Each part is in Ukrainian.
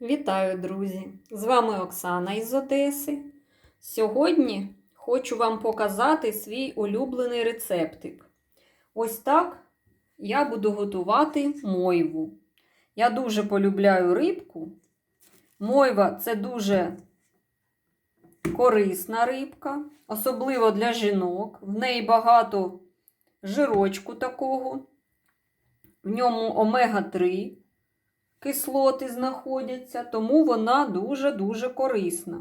Вітаю, друзі! З вами Оксана із Одеси. Сьогодні хочу вам показати свій улюблений рецептик. Ось так я буду готувати мойву. Я дуже полюбляю рибку. Мойва це дуже корисна рибка, особливо для жінок. В неї багато жирочку такого, в ньому омега-3 кислоти знаходяться, тому вона дуже-дуже корисна.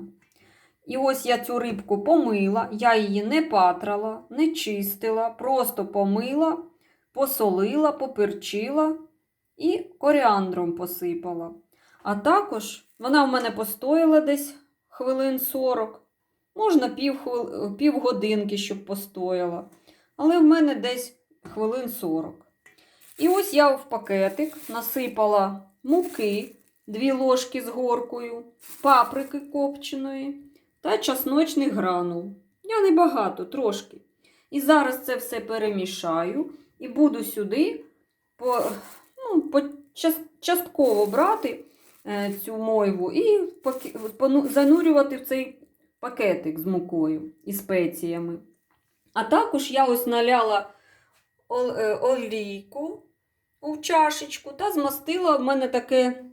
І ось я цю рибку помила, я її не патрала, не чистила, просто помила, посолила, поперчила і коріандром посипала. А також вона в мене постояла десь хвилин 40, можна пів, півгодинки, щоб постояла. Але в мене десь хвилин 40. І ось я в пакетик насипала муки, 2 ложки з горкою, паприки копченої та часночних гранул. Я не багато, трошки. І зараз це все перемішаю і буду сюди по, ну, по час- частково брати е, цю мойву і занурювати в цей пакетик з мукою і спеціями. А також я ось наляла олійку у чашечку та змастила в мене таке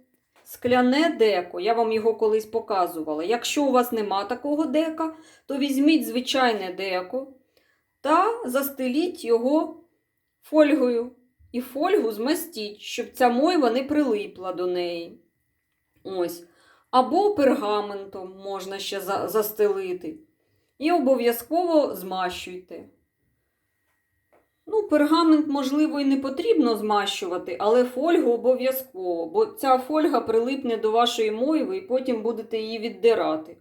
скляне деко. Я вам його колись показувала. Якщо у вас нема такого дека, то візьміть звичайне деко та застеліть його фольгою. І фольгу змастіть, щоб ця мойва не прилипла до неї. Ось. Або пергаментом можна ще застелити. І обов'язково змащуйте. Ну, пергамент, можливо, і не потрібно змащувати, але фольгу обов'язково, бо ця фольга прилипне до вашої мойви і потім будете її віддирати.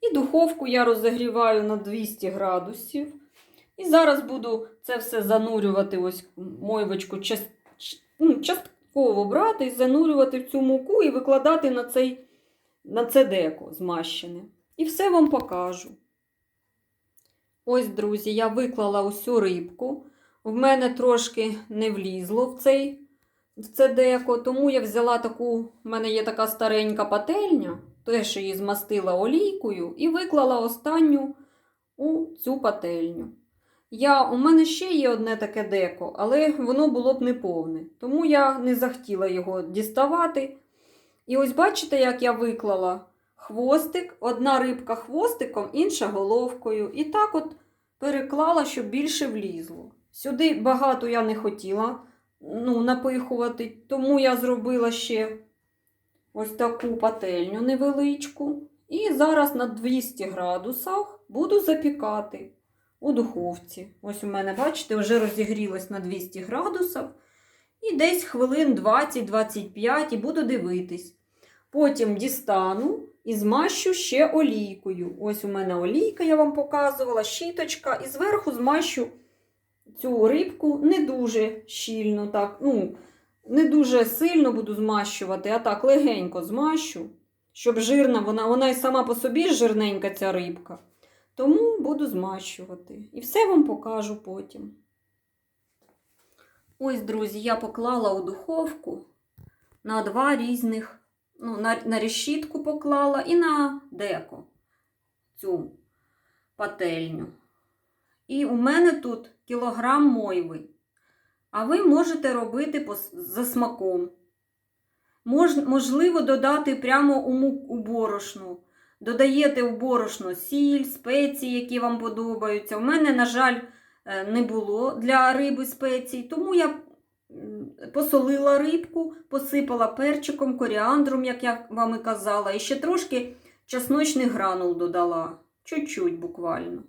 І духовку я розігріваю на 200 градусів. І зараз буду це все занурювати, ось мойвочку ну, частково брати занурювати в цю муку і викладати на, цей, на це деко змащене. І все вам покажу. Ось, друзі, я виклала усю рибку. В мене трошки не влізло в цей в це деко, тому я взяла таку, в мене є така старенька пательня, теж її змастила олійкою і виклала останню у цю пательню. Я, у мене ще є одне таке деко, але воно було б неповне, тому я не захотіла його діставати. І ось бачите, як я виклала хвостик, одна рибка хвостиком, інша головкою. І так от переклала, щоб більше влізло. Сюди багато я не хотіла ну, напихувати, тому я зробила ще ось таку пательню невеличку. І зараз на 200 градусах буду запікати у духовці. Ось у мене, бачите, вже розігрілось на 200 градусів. І десь хвилин 20-25 і буду дивитись. Потім дістану і змащу ще олійкою. Ось у мене олійка, я вам показувала, щіточка, і зверху змащу цю рибку не дуже щільно, так, ну, не дуже сильно буду змащувати, а так легенько змащу, щоб жирна, вона, вона і сама по собі жирненька ця рибка. Тому буду змащувати. І все вам покажу потім. Ось, друзі, я поклала у духовку на два різних, ну, на, на решітку поклала і на деко цю пательню. І у мене тут кілограм мойви. А ви можете робити за смаком. Мож, можливо, додати прямо у, у борошну. Додаєте у борошно сіль, спеції, які вам подобаються. У мене, на жаль, е, не було для риби спецій, тому я посолила рибку, посипала перчиком, коріандром, як я вам і казала, і ще трошки чесночних гранул додала. Чуть-чуть буквально.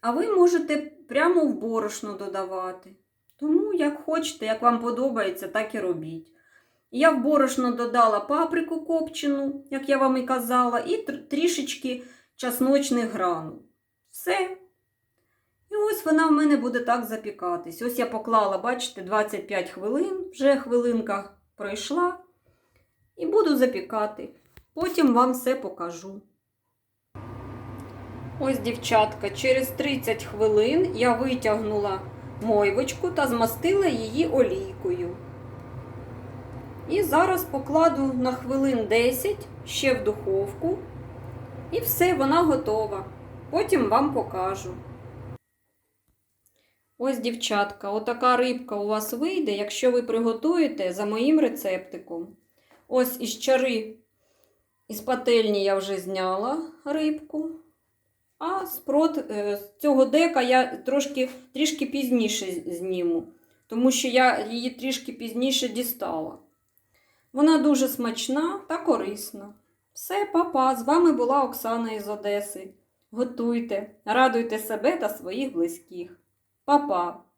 А ви можете прямо в борошно додавати. Тому, як хочете, як вам подобається, так і робіть. Я в борошно додала паприку копчену, як я вам і казала, і трішечки часночних гранул. Все. І ось вона в мене буде так запікатись. Ось я поклала, бачите, 25 хвилин, вже хвилинка пройшла. І буду запікати. Потім вам все покажу. Ось, дівчатка, через 30 хвилин я витягнула мойвочку та змастила її олійкою. І зараз покладу на хвилин 10 ще в духовку. І все, вона готова. Потім вам покажу. Ось, дівчатка, отака рибка у вас вийде, якщо ви приготуєте за моїм рецептиком. Ось із чари, із пательні я вже зняла рибку. А спрот е, цього дека я трошки, трішки пізніше зніму, тому що я її трішки пізніше дістала. Вона дуже смачна та корисна. Все, папа, з вами була Оксана із Одеси. Готуйте, радуйте себе та своїх близьких. Па-па!